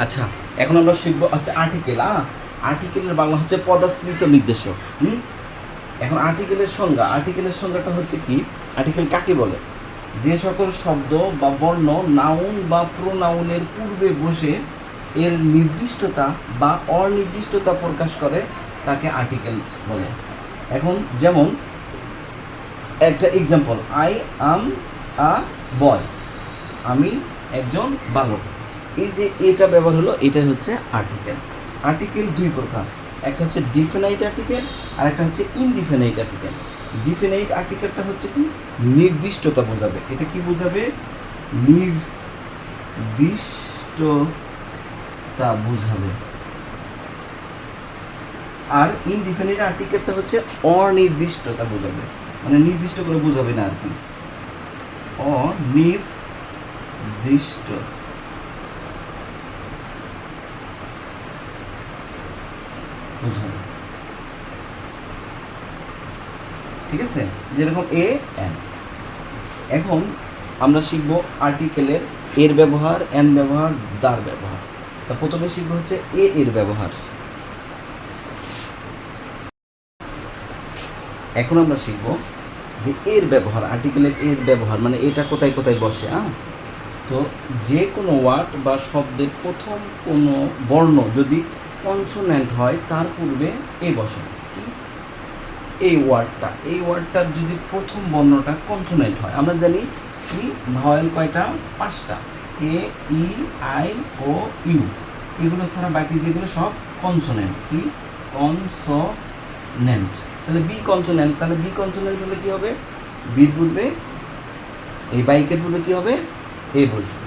আচ্ছা এখন আমরা শিখব আচ্ছা আর্টিকেল হ্যাঁ আর্টিকেলের বাংলা হচ্ছে পদাশ্রিত নির্দেশক, হুম? এখন আর্টিকেলের সংজ্ঞা আর্টিকেলের সংজ্ঞাটা হচ্ছে কি? আর্টিকেল কাকে বলে? যে সকল শব্দ বা বর্ণ নাউন বা প্রোনাউনের পূর্বে বসে এর নির্দিষ্টতা বা অনির্দিষ্টতা প্রকাশ করে, তাকে আর্টিকেল বলে। এখন যেমন, একটা এক্সাম্পল আই আম আ বয় আমি একজন বালক। এই যে এটা ব্যবহার হলো, এটাই হচ্ছে আর্টিকেল আর্টিকেল দুই প্রকার। একটা হচ্ছে ডিফিনাইট আর্টিকেল আর একটা হচ্ছে ইনডিফিনাইট আর্টিকেল ডিফিনাইট আর্টিকেলটা হচ্ছে কি? নির্দিষ্টতা বোঝাবে। এটা কি বোঝাবে? নির্দিষ্টতা বোঝাবে। আর ইনডিফিনিট আর্টিকেলটা হচ্ছে অনির্দিষ্টতা বোঝাবে। মানে নির্দিষ্ট করে বোঝাবে না আর কি। অনির্দিষ্ট। বোঝাবে ঠিক আছে? যেরকম এ এন এখন আমরা শিখব আর্টিকেলের এর ব্যবহার এন ব্যবহার, দার ব্যবহার। তা প্রথমে শিখব হচ্ছে এ এর ব্যবহার। এখন আমরা শিখব যে এর ব্যবহার আর্টিকেলের এর ব্যবহার মানে এটা কোথায় কোথায় বসে হ্যাঁ তো যে কোনো ওয়ার্ড বা শব্দের প্রথম কোনো বর্ণ যদি কনসোনেন্ট হয় তার পূর্বে এ বসে? এই ওয়ার্ডটা। এই ওয়ার্ডটার যদি প্রথম বর্ণটা কনসোনেন্ট হয়, আমরা জানি কি? ভয়েল কয়টা? পাঁচটা। A, E, I, O, U. এগুলো ছাড়া বাকি যেগুলো সব কনসোনেন্ট। কি? কনসোনেন্ট। তাহলে বি কনসোনেন্ট। তাহলে বি কনসোনেন্ট হলে কি হবে? বির পূর্বে এই বাইকের পূর্বে কি হবে? এ বসবে।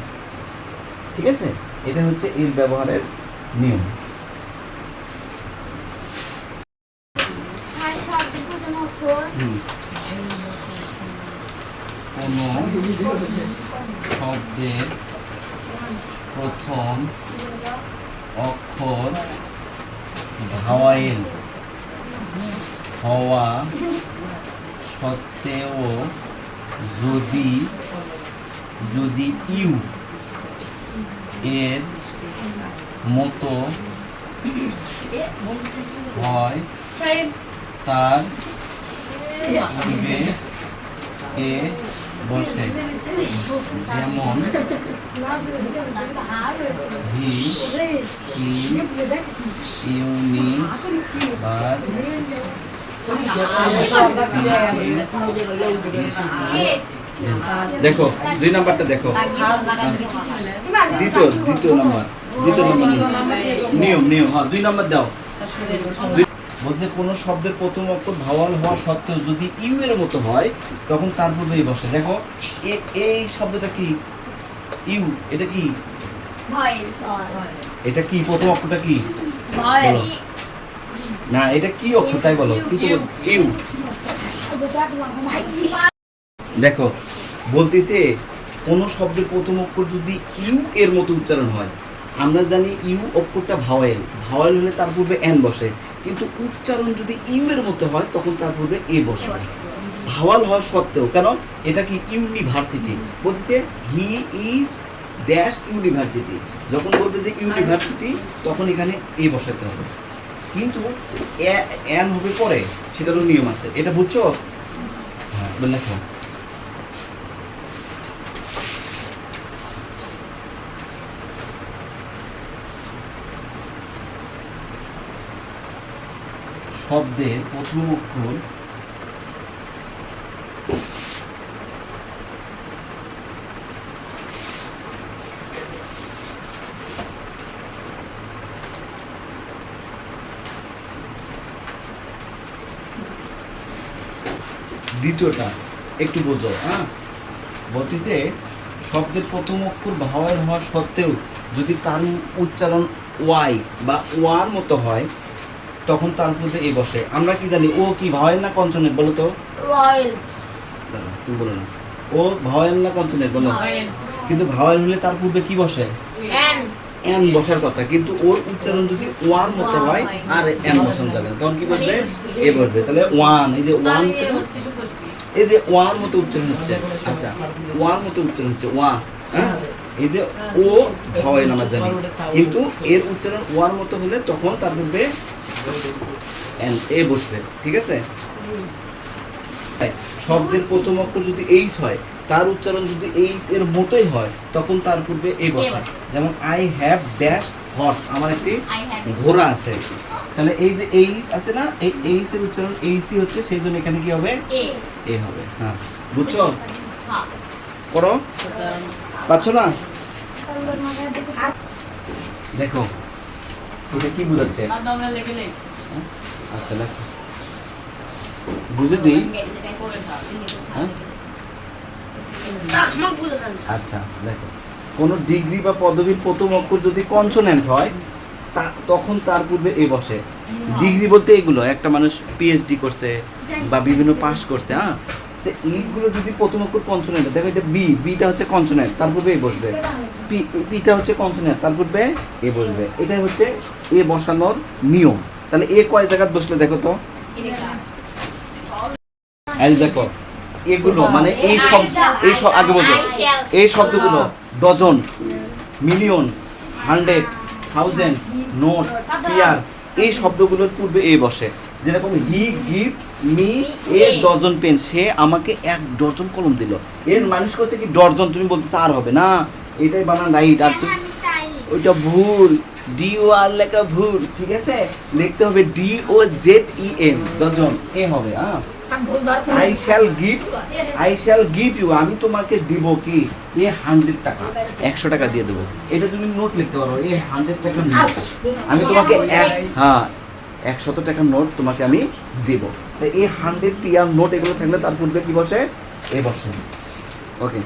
ঠিক আছে? এটা হচ্ছে এর ব্যবহারের নিয়ম আর সব দুজন অক্ষর হুম। কোনো শব্দের প্রথম অক্ষর ভাওয়াইল হওয়া সত্ত্বেও যদি যদি ইউ এর মতো হয়, তার পূর্বে এ বসে। যেমন হি ইজ ইউনিভার দেখো, দুই নাম্বারটা দেখো। দ্বিতীয় দ্বিতীয় নাম্বার। দ্বিতীয় নাম্বার নিয়ম নিয়ম হ্যাঁ দুই নাম্বার দাও। দুই- বলছে কোন শব্দের প্রথম অক্ষর ভাওয়াল হওয়া সত্ত্বেও যদি ইউ এর মতো হয় তখন তার পূর্বে এই বসে। দেখো এই শব্দটা কি? ইউ এটা কি? এটা কি? প্রথম অক্ষরটা কি? না এটা কি অক্ষর তাই বলো। কিছু ইউ। দেখো বলতেছে কোন শব্দের প্রথম অক্ষর যদি ইউ এর মতো উচ্চারণ হয় আমরা জানি ইউ অক্ষরটা ভাওয়েল ভাওয়েল হলে তার পূর্বে এন বসে। কিন্তু উচ্চারণ যদি ইউ এর মতো হয় তখন তার পূর্বে এ বসে। ভাওয়াল হওয়া সত্ত্বেও কেন? এটা কি ইউনিভার্সিটি? বলতেছে হি ইজ ড্যাশ ইউনিভার্সিটি যখন বলবে যে ইউনিভার্সিটি তখন এখানে এ বসাতে হবে। কিন্তু এ- এন হবে পরে। সেটারও নিয়ম আছে। এটা বুঝছ? হ্যাঁ লেখো। শব্দের প্রথম অক্ষর দ্বিতীয়টা, একটু বোঝো হ্যাঁ? বলতেছে, শব্দের প্রথম অক্ষর ভাওয়াল হওয়া সত্ত্বেও যদি তার উচ্চারণ ওয়াই বা ওয়ার মতো হয় তখন তার মধ্যে এ বসে। আমরা কি জানি ও কি ভাওয়াল না কঞ্চনের বলো তো? ভয়েল তুমি বলো না। ও ভাওয়াল না কঞ্চনের বলো। কিন্তু ভাওয়াল হলে তার পূর্বে কি বসে? এন। বসার কথা। কিন্তু ওর উচ্চারণ যদি ওয়ার মতো হয়। আর এন বসানো যাবে না। তখন কি বসবে? এ বসবে। তাহলে ওয়ান এই যে ওয়ান এই যে ওয়ার মতো উচ্চারণ হচ্ছে। আচ্ছা ওয়ার মতো উচ্চারণ হচ্ছে ওয়া হ্যাঁ? এই যে ও ভয়েল আমরা জানি। কিন্তু এর উচ্চারণ ওয়ার মতো হলে তখন তার পূর্বে এন এ বসবে ঠিক আছে? শব্দের প্রথম অক্ষর যদি এইস হয় তার উচ্চারণ যদি এইস এর মতোই হয় তখন তার পূর্বে এ বসে। যেমন আই হ্যাভ ড্যাশ হর্স আমার একটি ঘোড়া আছে। তাহলে এই যে এইস আছে না এই এইস এর উচ্চারণ এইসই হচ্ছে সেই জন্য এখানে কি হবে? এ। হবে হ্যাঁ। বুঝছ? হ্যাঁ। করো পাচ্ছ না? দেখো এটা কি বোঝাচ্ছে? আচ্ছা দেখো। বুঝে দিই। হ্যাঁ? আচ্ছা দেখো। কোনো ডিগ্রি বা পদবীর প্রথম অক্ষর যদি কনসোনেন্ট হয় তা তখন তার পূর্বে এ বসে। ডিগ্রি বলতে এগুলো। একটা মানুষ পিএইচডি করছে বা বিভিন্ন পাস করছে হ্যাঁ? তো এইগুলো যদি প্রথম অক্ষর কনসোনেন্ট দেখো এটা বি বিটা হচ্ছে কনসোনেন্ট তার পূর্বে এ বসবে পি পিটা হচ্ছে কনসোনেন্ট তার পূর্বে এ বসবে। এটাই হচ্ছে এ বসানোর নিয়ম। তাহলে এ কয় জায়গায় বসলে দেখো তো? এই দেখো। এগুলো মানে এই সব এই সব আগে বলছো এই শব্দগুলো dozen million hundred thousand note year এই শব্দগুলোর পূর্বে এ বসে। যেরকম he gift me a dozen pen সে আমাকে এক ডজন কলম দিল। এর মানুষ করছে কি ডজন তুমি বলতে আর হবে না। এটাই বানান রাইট। আর তুমি ওইটা ভুল। ডি ও আর লেখা ভুল ঠিক আছে? লিখতে হবে D O Z E M dozen এ হবে হ্যাঁ I shall give I shall give you আমি তোমাকে দিব কি? এ হান্ড্রেড টাকা। একশো টাকা দিয়ে দেবো। এটা তুমি নোট লিখতে পারো, এ হান্ড্রেড টাকা নোট আমি তোমাকে হ্যাঁ একশত টাকার নোট তোমাকে আমি দেবো। এই হান্ড্রেড টিয়ার নোট এগুলো থাকলে তার পূর্বে কি বসে? এ বসে। ওকে